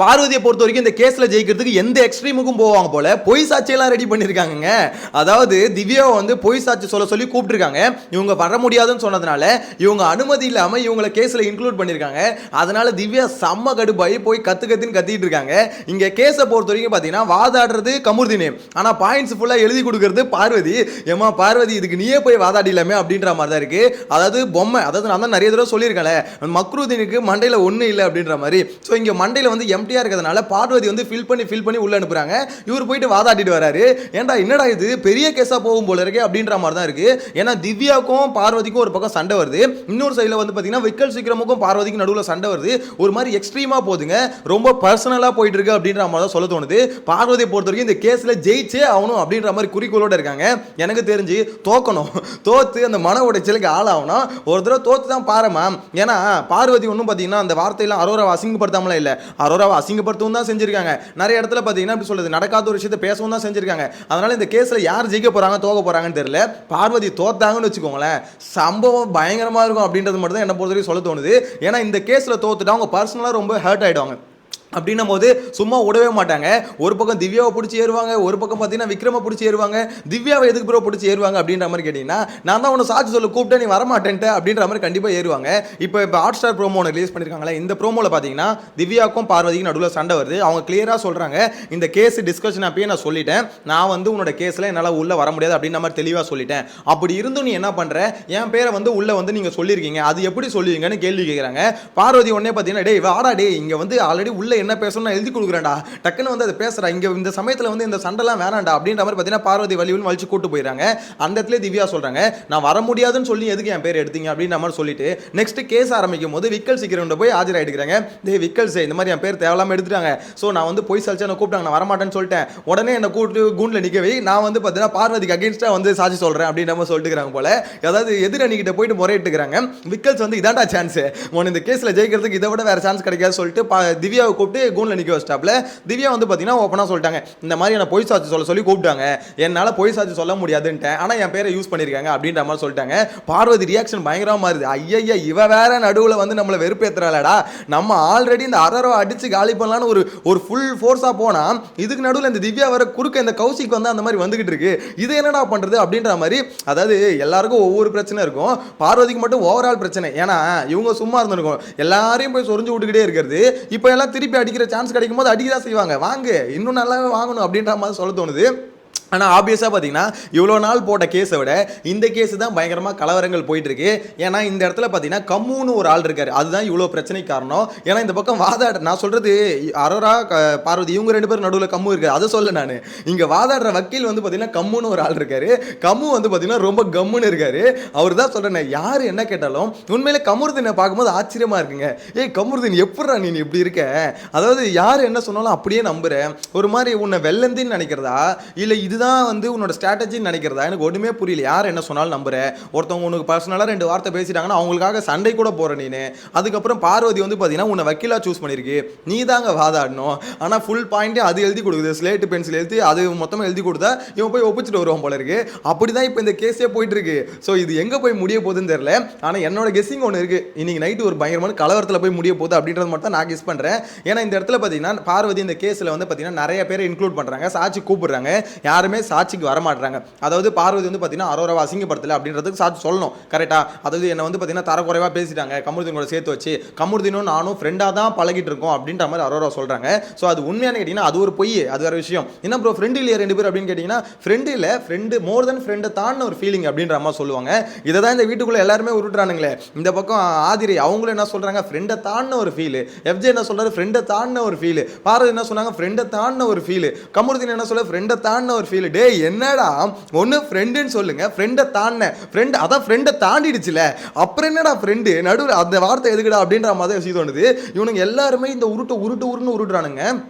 பார்வதியை பொறுத்த வரைக்கும் இந்த கேஸ்ல ஜெயிக்கிறதுக்கு எந்த எக்ஸ்ட்ரீமுக்கும் போவாங்க போல. பொய் சாட்சியெல்லாம் ரெடி பண்ணியிருக்காங்க அதாவது திவ்யாவை வந்து பொய் சாட்சி சொல்ல சொல்லி கூப்பிட்டுருக்காங்க. இவங்க வர முடியாதுன்னு சொன்னதுனால இவங்க அனுமதி இல்லாம இவங்களை கேஸ்ல இன்க்ளூட் பண்ணிருக்காங்க. அதனால திவ்யா செம்ம கடுப்பாயி போய் கத்து கத்துன்னு கத்திட்டு இருக்காங்க. இங்க கேஸை பொறுத்த வரைக்கும் பாத்தீங்கன்னா வாதாடுறது கமுர்தினி ஆனா பாயிண்ட்ஸ் ஃபுல்லா எழுதி கொடுக்கறது பார்வதி. ஏமா பார்வதி இதுக்கு நீயே போய் வாதாடிலாமே அப்படின்ற மாதிரி தான் இருக்கு. அதாவது பொம்மை அதாவது நான் தான் நிறைய தடவை சொல்லியிருக்கேன்ல மக்ரூதீனுக்கு மண்டையில ஒண்ணு இல்லை அப்படின்ற மாதிரி. ஸோ இங்க மண்டையில வந்து எம்டியாக இருக்கிறதுனால பார்வதி வந்து ஃபில் பண்ணி ஃபில் பண்ணி உள்ளே அனுப்புறாங்க. இவர் போயிட்டு வாதாட்டிட்டு வராரு. ஏன்டா என்னடா இது? பெரிய கேஸாக போகும் போல இருக்கே அப்படின்ற மாதிரி தான் இருக்குது ஏன்னா திவ்யாக்கும் பார்வதிக்கும் ஒரு பக்கம் சண்டை வருது. இன்னொரு சைடில் வந்து பார்த்தீங்கன்னா விக்கல் சீக்கிரமுக்கும் பார்வதிக்கும் நடுவில் சண்டை வருது. ஒரு மாதிரி எக்ஸ்ட்ரீமாக போகுதுங்க. ரொம்ப பர்சனலாக போயிட்டு இருக்கு அப்படின்ற மாதிரி தான் சொல்ல தோணுது. பார்வதியை பொறுத்த வரைக்கும் இந்த கேஸில் ஜெயிச்சே ஆகணும் அப்படின்ற மாதிரி குறிக்கோளோட இருக்காங்க. எனக்கு தெரிஞ்சு தோக்கணும். தோத்து அந்த மன உடைச்சலுக்கு ஆளாகணும். ஒரு தடவை தோத்து தான் பாருமா ஏன்னா பார்வதி ஒன்றும் பார்த்தீங்கன்னா அந்த வார்த்தையெல்லாம் அரோரா அசிங்கப்படுத்தாமலாம் இல்லை. அரோராவை அசிங்கப்படுத்தவும் தான் செஞ்சிருக்காங்க. நிறைய இடத்துல பார்த்தீங்கன்னா எப்படி சொல்றது நடக்காத ஒரு விஷயத்தை பேசவும் தான் செஞ்சிருக்காங்க. அதனால இந்த கேஸில் யார் ஜெயிக்க போறாங்க தோக்க போறாங்கன்னு தெரியல. பார்வதி தோத்தாங்கன்னு வச்சுக்கோங்களேன் சம்பவம் பயங்கரமா இருக்கும் அப்படின்றது மட்டும் தான் என்ன பொறுத்த வரைக்கும் சொல்ல தோணுது. ஏன்னா இந்த கேஸில் தோத்துட்டு அவங்க பர்சனலாக ரொம்ப ஹர்ட் ஆயிடுவாங்க. அப்படின்னும் போது சும்மா விடவே மாட்டாங்க. ஒரு பக்கம் திவ்யாவை பிடிச்சி ஏறுவாங்க ஒரு பக்கம் பார்த்தீங்கன்னா விக்ரம பிடிச்சி ஏறுவாங்க. திவ்யாவை எதுக்கு ப்ரோ பிடிச்சி ஏறுவாங்க அப்படின்ற மாதிரி கேட்டிங்கன்னா நான் தான் உன்னை சாட்சி சொல்ல கூப்பிட்டேன் நீ வரமாட்டேன்ட்டு அப்படின்ற மாதிரி கண்டிப்பாக ஏறுவாங்க. இப்போ இப்போ ஹாட் ஸ்டார் ப்ரோமோ ஒன்று ரிலீஸ் பண்ணியிருக்காங்களே இந்த ப்ரோமோவில் பார்த்தீங்கன்னா திவ்யாவுக்கும் பார்வதிக்கும் நடுவில் சண்டை வருது. அவங்க கிளியராக சொல்கிறாங்க இந்த கேஸ் டிஸ்கஷன் அப்பயே நான் சொல்லிட்டேன். நான் வந்து உன்னோட கேஸில் என்னால் உள்ளே வர முடியாது அப்படின்ற மாதிரி தெளிவாக சொல்லிட்டேன். அப்படி இருந்தும் நீ என்ன பண்ணுற என் பேரை வந்து உள்ளே வந்து நீங்கள் சொல்லியிருக்கீங்க. அது எப்படி சொல்லுவீங்கன்னு கேள்வி கேட்குறாங்க பார்வதி உடனே பார்த்தீங்கன்னா டே வாடா டே இங்கே வந்து ஆல்ரெடி உள்ளே என்ன பேசணும் நான் எழுதி கொடுக்குறேன்டா. டக்குன்னு வந்து அதை பேசுகிறா இங்கே இந்த சமயத்தில் வந்து இந்த சண்டைலாம் வேணாண்டா அப்படின்ற மாதிரி பார்த்தீங்கன்னா பார்வதி வலிவுன்னு வலிச்சு கூட்டு போயிடறாங்க அந்த இடத்துல திவ்யா சொல்கிறாங்க நான் வர முடியாதுன்னு சொல்லி எதுக்கு என் பேர் எடுத்தீங்க? அப்படின்ற மாதிரி சொல்லிட்டு நெக்ஸ்ட் கேஸ் ஆரம்பிக்கும் போது விக்கல் சீக்கிரம் போய் ஆஜராயிடுக்கிறாங்க டே விக்கல்ஸ் இந்த மாதிரி என் பேர் தேவையில்லாமல் எடுத்துட்டாங்க. ஸோ நான் வந்து போய் சலிச்சு என்ன கூப்பிட்டாங்க. நான் வரமாட்டேன்னு சொல்லிட்டேன். உடனே என்னை கூப்பிட்டு கூண்டில் நிற்கவே நான் வந்து பார்த்தீங்கன்னா பார்வதிக்கு அகேன்ஸ்டாக வந்து சாட்சி சொல்கிறேன் அப்படின்ற மாதிரி சொல்லிட்டுக்கிறாங்க போல. அதாவது எதிரணிக்கிட்ட போயிட்டு முறையிட்டுக்கிறாங்க விக்கல்ஸ் வந்து இதான்டா சான்ஸ் உன் இந்த கேஸில் ஜெயிக்கிறதுக்கு இதை விட வேறு சான்ஸ் கிடைக்காது சொல்லிட்டு பா திவ்யாவை கூப்பிட்டு கூண்டில் நிற்க வச்சிட்டாப்ல திவ்யா வந்து பார்த்தீங்கன்னா ஓப்பனாக சொல்லிட்டாங்க. இந்த மாதிரி என்ன பொய் சாட்சி சொல்ல சொல்லி கூப்பிட்டாங்க. என்னால் பொய் சாட்சி சொல்ல முடியாதுன்ட்டேன். ஆனால் என் பேரை யூஸ் பண்ணியிருக்காங்க அப்படின்ற மாதிரி சொல்லிட்டாங்க. பார்வதி ரியாக்ஷன் பயங்கரமாக மாறுது. ஐயா இவ வேற நடுவில் வந்து நம்மளை வெறுப்பேற்றுறாளடா நம்ம ஆல்ரெடி இந்த அரரோ அடித்து காலி பண்ணலான்னு ஒரு ஒரு ஃபுல் ஃபோர்ஸாக போனால் இதுக்கு நடுவில் இந்த திவ்யா வர குறுக்க இந்த கௌசிக் வந்து அந்த மாதிரி வந்துகிட்டு இருக்கு. இது என்னடா பண்ணுறது அப்படின்ற மாதிரி அதாவது எல்லாருக்கும் ஒவ்வொரு பிரச்சனை இருக்கும். பார்வதிக்கு மட்டும் ஓவரால் பிரச்சனை. ஏன்னா இவங்க சும்மா இருந்திருக்கும். எல்லாரையும் போய் சொரிஞ்சு விட்டுக்கிட்டே இருக்கிறது. இப்போ எல்லாம் திருப்பி அடிக்கிற சான்ஸ் கிடைக்கும் போது அடிக்க தான் செய்வாங்க. வாங்க இன்னும் நல்லா வாங்கணும் அப்படின்ற மாதிரி சொல்ல தோணுது. ஆனால் ஆப்வியஸாக பார்த்தீங்கன்னா இவ்வளோ நாள் போட்ட கேஸை விட இந்த கேஸ் தான் பயங்கரமாக கலவரங்கள் போயிட்டுருக்கு. ஏன்னா இந்த இடத்துல பார்த்தீங்கன்னா கம்முன்னு ஒரு ஆள் இருக்கார். அதுதான் இவ்வளோ பிரச்சனைக்கு காரணம். ஏன்னா இந்த பக்கம் வாதாட நான் சொல்கிறது அரோரா க- பார்வதி இவங்க ரெண்டு பேரும் நடுவில் கம்மு இருக்காது அதை சொல்ல நான். இங்கே வாதாடுற வக்கீல் வந்து பார்த்தீங்கன்னா கம்முன்னு ஒரு ஆள் இருக்கார். கம்மு வந்து பார்த்தீங்கன்னா ரொம்ப கம்முன்னு இருக்கார். அவர் தான் சொல்கிறேன் யார் என்ன கேட்டாலும் உண்மையிலே கமுருதினை பார்க்கும்போது ஆச்சரியமாக இருக்குங்க. ஏய் கமுருதின் எப்படிடா நீ இப்படி இருக்க? அதாவது யார் என்ன சொன்னாலும் அப்படியே நம்புகிறேன் ஒரு மாதிரி உன்னை வெள்ளந்தின்னு நினைக்கிறதா? இல்லை இது இதுதான் வந்து உன்னோட ஸ்ட்ராட்டஜின்னு நினைக்கிறதா? எனக்கு ஒன்றுமே புரியல. யார் என்ன சொன்னாலும் நம்புறேன் ஒருத்தவங்க உனக்கு பர்சனலாக ரெண்டு வார்த்தை பேசிட்டாங்கன்னா அவங்களுக்காக சண்டை கூட போகிற நீனு. அதுக்கப்புறம் பார்வதி வந்து பார்த்தீங்கன்னா உன்னை வக்கீலாக சூஸ் பண்ணியிருக்கு நீ தாங்க வாதாடணும் ஆனால் ஃபுல் பாயிண்ட்டே அது எழுதி கொடுக்குது. ஸ்லேட்டு பென்சில் எழுதி அது மொத்தமாக எழுதி கொடுத்தா இவன் போய் ஒப்பிச்சுட்டு வருவான் போல இருக்கு. அப்படி தான் இப்போ இந்த கேஸே போயிட்டு இருக்கு ஸோ இது எங்கே போய் முடிய போகுதுன்னு தெரியல. ஆனால் என்னோட கெஸ்ஸிங் ஒன்று இருக்குது இன்னைக்கு நைட்டு ஒரு பயங்கரமான கலவரத்தில் போய் முடிய போகுது அப்படின்றது மட்டும் நான் கெஸ் பண்ணுறேன் ஏன்னா இந்த இடத்துல பார்த்தீங்கன்னா பார்வதி இந்த கேஸில் வந்து பார்த்தீங்கன்னா நிறைய பேர் இன்க்ளூட் பண்ணுறாங்க சாட்சி கூப்பிடுறாங்க. யாருமே சாட்சிக்கு வரமாட்றாங்க. அதாவது பார்வதி வந்து பார்த்தீங்கன்னா அரோரவா அசிங்கப்படுத்தலை அப்படின்றதுக்கு சாட்சி சொல்லணும். கரெக்டாக அதாவது என்னை வந்து பார்த்தீங்கன்னா தரக்குறைவாக பேசிட்டாங்க கமருதீனோட சேர்த்து வச்சு. கமருதீனும் நானும் ஃப்ரெண்டாக தான் பழகிட்டு இருக்கோம் அப்படின்ற மாதிரி அரோரா சொல்கிறாங்க ஸோ அது உண்மையான கேட்டிங்கன்னா அது ஒரு பொய். அது வேறு விஷயம். என்ன ப்ரோ ஃப்ரெண்டு இல்லையா ரெண்டு பேர் அப்படின்னு கேட்டிங்கன்னா ஃப்ரெண்டு இல்லை ஃப்ரெண்டு மோர் தென் ஃப்ரெண்டை தான் ஒரு ஃபீலிங் அப்படின்ற மாதிரி சொல்லுவாங்க. இதை தான் இந்த வீட்டுக்குள்ளே எல்லாருமே உருட்டுறானுங்களே. இந்த பக்கம் ஆதிரி அவங்களும் என்ன சொல்கிறாங்க ஃப்ரெண்டை தாண்டின ஒரு ஃபீல் எஃப்ஜே என்ன சொல்கிறாரு ஃப்ரெண்டை தாண்டின ஒரு ஃபீல் பாரதி என்ன சொன்னாங்க? ஃப்ரெண்டை தாண்டின ஒரு ஃபீல் கமருதீன் என்ன சொல்ல? ஃப்ரெண்டை தாண்டின ஒரு ஃபீல் டே என்னடா? ஒன்று ஃப்ரெண்டுன்னு சொல்லுங்க. ஃப்ரெண்டை தாண்டின ஃப்ரெண்ட் அதான் ஃப்ரெண்டை தாண்டிடுச்சுல. அப்புறம் என்னடா ஃப்ரெண்டு நடுவில் அந்த வார்த்தை எதுக்குடா அப்படின்ற மாதிரி விஷயம் தோணுது. இவனுங்க எல்லாருமே இந்த உருட்டு உருட்டு உருன்னு உருட்டுறானுங்க.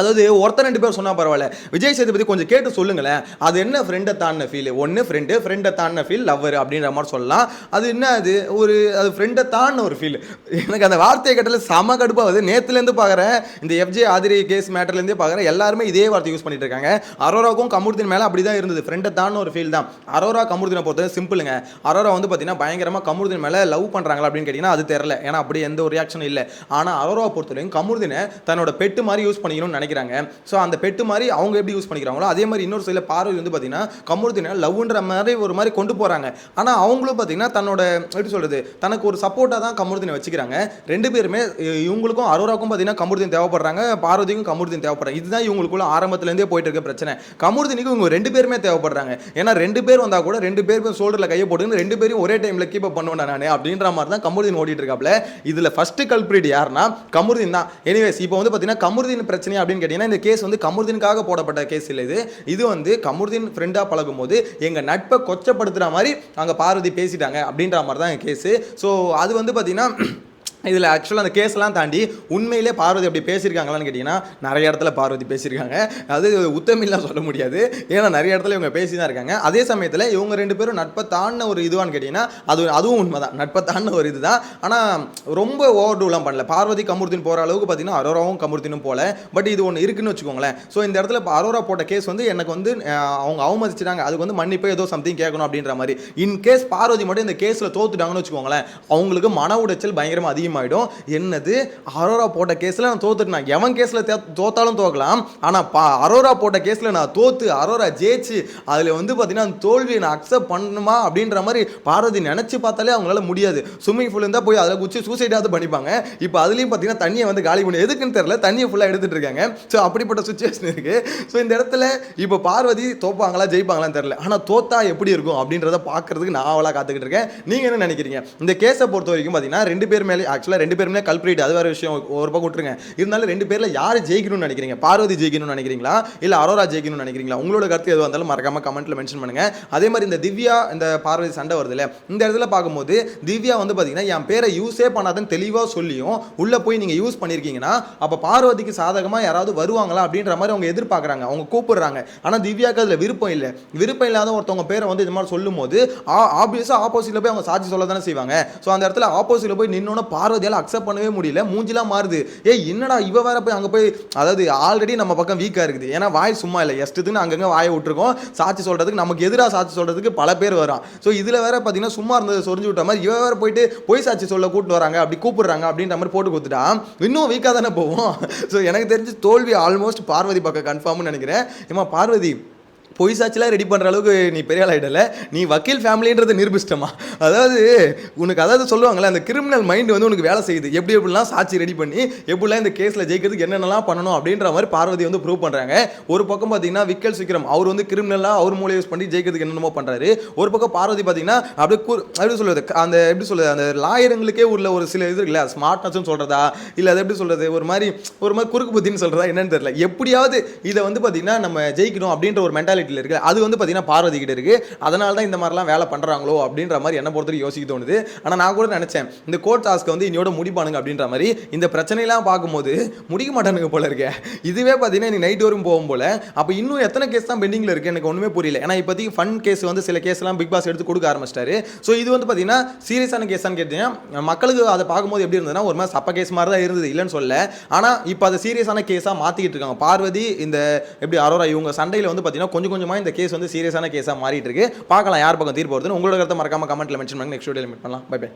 அதாவது ஒருத்தர் ரெண்டு பேர் சொன்னால் பரவாயில்ல. விஜய் சேதுபதி கொஞ்சம் கேட்டு சொல்லுங்களேன். அது என்ன ஃப்ரெண்டை தாண்டின ஃபீல் ஒன்று ஃப்ரெண்டு ஃப்ரெண்டை தாண்டின ஃபீல் லவ்வர் அப்படின்ற மாதிரி சொல்லலாம். அது என்ன அது? ஒரு அது ஃப்ரெண்டை தாண்டின ஒரு ஃபீல் எனக்கு அந்த வார்த்தையை கட்டல செம கடுப்பாகுது நேற்றுலேருந்து பார்க்குறேன் இந்த எஃப்ஜே ஆதிரி கேஸ் மேட்டர்லேருந்தே பார்க்குறேன் எல்லாருமே இதே வார்த்தை யூஸ் பண்ணிட்டு இருக்காங்க. அரோராவுக்கும் கமுர்தின் மேலே அப்படி தான் இருந்தது ஃப்ரெண்டை தாண்டின ஒரு ஃபீல் தான். அரோரா கமுர்தினை பொறுத்தவரை சிம்பிளுங்க அரோரா வந்து பார்த்தீங்கன்னா பயங்கரமாக கமுர்தின் மேலே லவ் பண்ணுறாங்களா அப்படின்னு கேட்டிங்கன்னா அது தெரில ஏன்னா அப்படி எந்த ஒரு ரியாக்ஷனும் இல்லை. ஆனால் அரோராவை பொறுத்தவரைக்கும் கமுர்தினை தன்னோட பெட்டு மாதிரி யூஸ் பண்ணிக்கணும்னு நினைக்கிறாங்க. ஸோ அந்த பெட்டு மாதிரி அவங்க எப்படி யூஸ் பண்ணிக்கிறாங்களோ அதே மாதிரி இன்னொரு சைடில் பார்வை வந்து பார்த்தீங்கன்னா கமுர்தினை லவ்ன்ற மாதிரி ஒரு மாதிரி கொண்டு போகிறாங்க ஆனால் அவங்களும் பார்த்தீங்கன்னா தன்னோட எப்படி சொல்கிறது தனக்கு ஒரு சப்போர்ட்டாக தான் கமுர்தினை வச்சுக்கிறாங்க. ரெண்டு பேருமே இவங்களுக்கும் அரோராக்கும் பார்த்தீங்கன்னா கமுர்தின் தேவைப்படுறாங்க பார்வதிக்கும் கமுர்தின் தேவைப்படுறாங்க. இதுதான் இவங்களுக்குள்ள ஆரம்பத்துலேருந்தே போயிட்டு இருக்க பிரச்சனை. கமுர்தினிக்கு இவங்க ரெண்டு பேருமே தேவைப்படுறாங்க. ஏன்னா ரெண்டு பேர் வந்தால் கூட ரெண்டு பேருமே ஷோல்டரில் கையை போட்டுன்னு ரெண்டு பேரும் ஒரே டைமில் கீப் அப் பண்ணுவேன் நான் அப்படின்ற மாதிரி தான் கமுருதின் ஓடிட்டு இருக்காப்ல. இதில் ஃபஸ்ட்டு கல்பிரிட் யாருன்னா கமுருதின் தான். எனிவேஸ் இப்போ வந்து பார்த்தீங்கன்னா கமுருதின் பிரச்சனை அப்படின்னு கேட்டிங்கன்னா இந்த கேஸ் வந்து கமுர்தீனுக்காக போடப்பட்ட கேஸ் இல்லை இது. இது வந்து கமுர்தின் ஃப்ரெண்டாக பழகும் போது எங்கள் நட்பை கொச்சப்படுத்துகிற மாதிரி அங்கே பார்வதி பேசிட்டாங்க அப்படின்ற மாதிரி தான் கேஸு ஸோ அது வந்து பார்த்தீங்கன்னா இதில் ஆக்சுவலாக அந்த கேஸ்லாம் தாண்டி உண்மையிலே பார்வதி அப்படி பேசியிருக்காங்களான்னு கேட்டிங்கன்னா நிறைய இடத்துல பார்வதி பேசியிருக்காங்க. அது உத்தமில்லாம் சொல்ல முடியாது. ஏன்னா நிறைய இடத்துல இவங்க பேசி தான் இருக்காங்க. அதே சமயத்தில் இவங்க ரெண்டு பேரும் நட்பை தாண்டின ஒரு இதுவான்னு கேட்டிங்கன்னா அது அதுவும் உண்மை தான் நட்பை தாண்டின ஒரு இதுதான். ஆனால் ரொம்ப ஓவர் டூலாம் பண்ணல. பார்வதி கமுர்த்தின் போகிற அளவுக்கு பார்த்தீங்கன்னா அரோராவும் கமுர்த்தினும் போல. பட் இது ஒன்று இருக்குன்னு வச்சுக்கோங்களேன். ஸோ இந்த இடத்துல இப்போ அரோரா போட்ட கேஸ் வந்து எனக்கு வந்து அவங்க அவமதிச்சிட்டாங்க. அதுக்கு வந்து மன்னிப்பு ஏதோ சம்திங் கேட்கணும் அப்படின்ற மாதிரி. இன் கேஸ் பார்வதி மட்டும் இந்த கேஸில் தோத்துட்டாங்கன்னு வச்சுக்கோங்களேன் அவங்களுக்கு மன உடைச்சல் பயங்கரமாக அதிகமாக ஆகிடும் என்னது? அரோரா போட்ட கேஸில் நான் தோத்துட்டேன். எவன் கேஸில் தோத்தாலும் தோக்கலாம். ஆனால் பா அரோரா போட்ட கேஸில் நான் தோத்து அரோரா ஜெயிச்சு அதில் வந்து பார்த்தீங்கன்னா அந்த தோல்வியை நான் அக்செப்ட் பண்ணணுமா அப்படின்ற மாதிரி பார்வதி நினச்சி பார்த்தாலே அவங்களால முடியாது. ஸ்விம்மிங் ஃபுல் இருந்தால் போய் அதில் குச்சி சூசைடாவது பண்ணிப்பாங்க. இப்போ அதுலேயும் பார்த்தீங்கன்னா தண்ணியை வந்து காலி பண்ணி எதுக்குன்னு தெரியல தண்ணியை ஃபுல்லாக எடுத்துகிட்டு இருக்காங்க. ஸோ அப்படிப்பட்ட சுச்சுவேஷன் இருக்குது ஸோ இந்த இடத்துல இப்போ பார்வதி தோப்பாங்களா ஜெயிப்பாங்களான்னு தெரில ஆனால் தோத்தா எப்படி இருக்கும் அப்படின்றத பார்க்கறதுக்கு நான் அவளாக காத்துக்கிட்டு இருக்கேன். நீங்கள் என்ன நினைக்கிறீங்க? இந்த கேஸை பொறுத்த வரைக்கும் பார்த்தீங்கன்னா ரெண்டு பேர் மேலே ஆக்சுவலாக ரெண்டு பேருமே கல்பிரேட் அது வேறு விஷயம். ஒரு பக்கம் விட்டுருங்க. இருந்தாலும் ரெண்டு பேரில் யார் ஜெயிக்கணும்னு நினைக்கிறீங்க? பார்வதி ஜெயிக்கணும்னு நினைக்கிறீங்களா? இல்லை அரோரா ஜெயிக்கணும்னு நினைக்கிறீங்களா? உங்களோட கருத்து எதுவாக இருந்தாலும் மறக்காம கமெண்ட்டில் மென்ஷன் பண்ணுங்கள் அதே மாதிரி இந்த திவ்யா இந்த பார்வதி சண்டை வருதுல்ல இந்த இடத்துல பார்க்கும்போது திவ்யா வந்து பார்த்தீங்கன்னா என் பேரை யூஸே பண்ணாதுன்னு தெளிவாக சொல்லியும் உள்ளே போய் நீங்கள் யூஸ் பண்ணியிருக்கீங்கன்னா அப்போ பார்வதிக்கு சாதகமாக யாராவது வருவாங்களா? அப்படின்ற மாதிரி அவங்க எதிர்பார்க்குறாங்க. அவங்க கூப்பிடுறாங்க. ஆனால் திவ்யாவுக்கு அதில் விருப்பம் இல்லை. விருப்பம் இல்லாத ஒருத்தவங்க பேரை வந்து இது மாதிரி சொல்லும்போது ஆப்வியஸாக ஆப்போசிட்டில் போய் அவங்க சாட்சி சொல்ல தானே செய்வாங்க. ஸோ அந்த இடத்துல ஆப்போசிட்டில் போய் நின்னோன்னு பார்வதியால் அக்செப்ட் பண்ணவே முடியல. மூஞ்சிலாம் மாறுது. ஏய் என்னடா இவ வேற போய் அங்கே போய் அதாவது ஆல்ரெடி நம்ம பக்கம் வீக்காக இருக்குது. ஏன்னா வாய் சும்மா இல்லை. எஸ்ட்டுன்னு அங்கங்கே வாயை விட்டுருக்கோம். சாட்சி சொல்கிறதுக்கு நமக்கு எதிராக சாட்சி சொல்கிறதுக்கு பல பேர் வரான் ஸோ இதில் வேற பார்த்தீங்கன்னா சும்மா இருந்தது சொரிஞ்சு விட்ட மாதிரி இவ வேற போயிட்டு பொய் சாட்சி சொல்ல கூப்பிட்டு வராங்க அப்படி கூப்பிடுறாங்க அப்படின்ற மாதிரி போட்டு கொடுத்துட்டா இன்னும் வீக்காக தானே போவோம். ஸோ எனக்கு தெரிஞ்சு தோல்வி ஆல்மோஸ்ட் பார்வதி பக்கம் கன்ஃபார்ம்னு நினைக்கிறேன். ஏமா பார்வதி பொய் சாட்சிலாம் ரெடி பண்ணுற அளவுக்கு நீ பெரிய ஆளாகிடலை நீ வக்கீல் ஃபேமிலின்றதை நிரூபிச்சிட்டமா? அதாவது உனக்கு அதாவது சொல்லுவாங்களே அந்த கிரிமினல் மைண்ட் வந்து உனக்கு வேலை செய்யுது. எப்படி எப்படிலாம் சாட்சி ரெடி பண்ணி எப்படிலாம் இந்த கேஸில் ஜெயிக்கிறதுக்கு என்னென்னலாம் பண்ணணும் அப்படின்ற மாதிரி பார்வதி வந்து ப்ரூவ் பண்ணுறாங்க ஒரு பக்கம் பார்த்தீங்கன்னா விக்கல் விக்ரம் அவர் வந்து கிரிமினலாக அவர் மூலையை யூஸ் பண்ணி ஜெயிக்கிறதுக்கு என்னென்னமோ பண்ணுறாரு ஒரு பக்கம் பார்வதி பார்த்தீங்கன்னா அப்படியே கூ எப்படி சொல்றது அந்த எப்படி சொல்றது அந்த லாயருங்களுக்கே உள்ள ஒரு சில இது இல்லை ஸ்மார்ட்னஸ்னு சொல்கிறதா இல்லை அது எப்படி சொல்கிறது ஒரு மாதிரி ஒரு மாதிரி குறுக்கு புத்தின்னு சொல்கிறதா என்னன்னு தெரியல. எப்படியாவது இதை வந்து பார்த்தீங்கன்னா நம்ம ஜெயிக்கணும் அப்படின்ற ஒரு மென்டாலிட்டியில் இருக்குது அது வந்து பார்த்தீங்கன்னா பார்வதி கிட்ட இருக்கு. அதனால தான் இந்த மாதிரிலாம் வேலை பண்ணுறாங்களோ அப்படின்ற மாதிரி என்ன பொறுத்தவரைக்கும் யோசிக்க தோணுது. ஆனால் நான் கூட நினச்சேன் இந்த கோர்ட் டாஸ்க்கை வந்து இன்னையோட முடிப்பானுங்க அப்படின்ற மாதிரி இந்த பிரச்சனையெல்லாம் பார்க்கும்போது முடிக்க மாட்டானுங்க போல இருக்கே. இதுவே பார்த்தீங்கன்னா இன்னைக்கு நைட் வரும் போகும் போல. அப்போ இன்னும் எத்தனை கேஸ் தான் பெண்டிங்கில் இருக்கு? எனக்கு ஒன்றுமே புரியல. ஏன்னா இப்போதைக்கு ஃபன் கேஸ் வந்து சில கேஸ்லாம் பிக் பாஸ் எடுத்து கொடுக்க ஆரம்பிச்சிட்டாரு. ஸோ இது வந்து பார்த்தீங்கன்னா சீரியஸான கேஸான்னு கேட்டீங்கன்னா மக்களுக்கு அதை பார்க்கும்போது எப்படி இருந்ததுன்னா ஒரு மாதிரி சப்ப கேஸ் மாதிரி தான் இருந்தது. இல்லைன்னு சொல்ல ஆனால் இப்போ அதை சீரியஸான கேஸாக மாற்றிக்கிட்டு இருக்காங்க. பார்வதி இந்த எப்படி அரோரா இவங்க சண்டையில் வந்து பார்த்தீங்கன்னா கொஞ்சம் கொஞ்சமாக இந்த கேஸ் வந்து சீரியஸான கேஸாக மாறிட்டு இருக்கு. பார்க்கலாம் யார் பக்கம் தீர்ப்பு வருதுன்னு. உங்களோட கருத்தை மறக்காம கமெண்ட்டில் மென்ஷன் பண்ணுங்க நெக்ஸ்ட் வீடியோ மீட் பண்ணலாம். Bye bye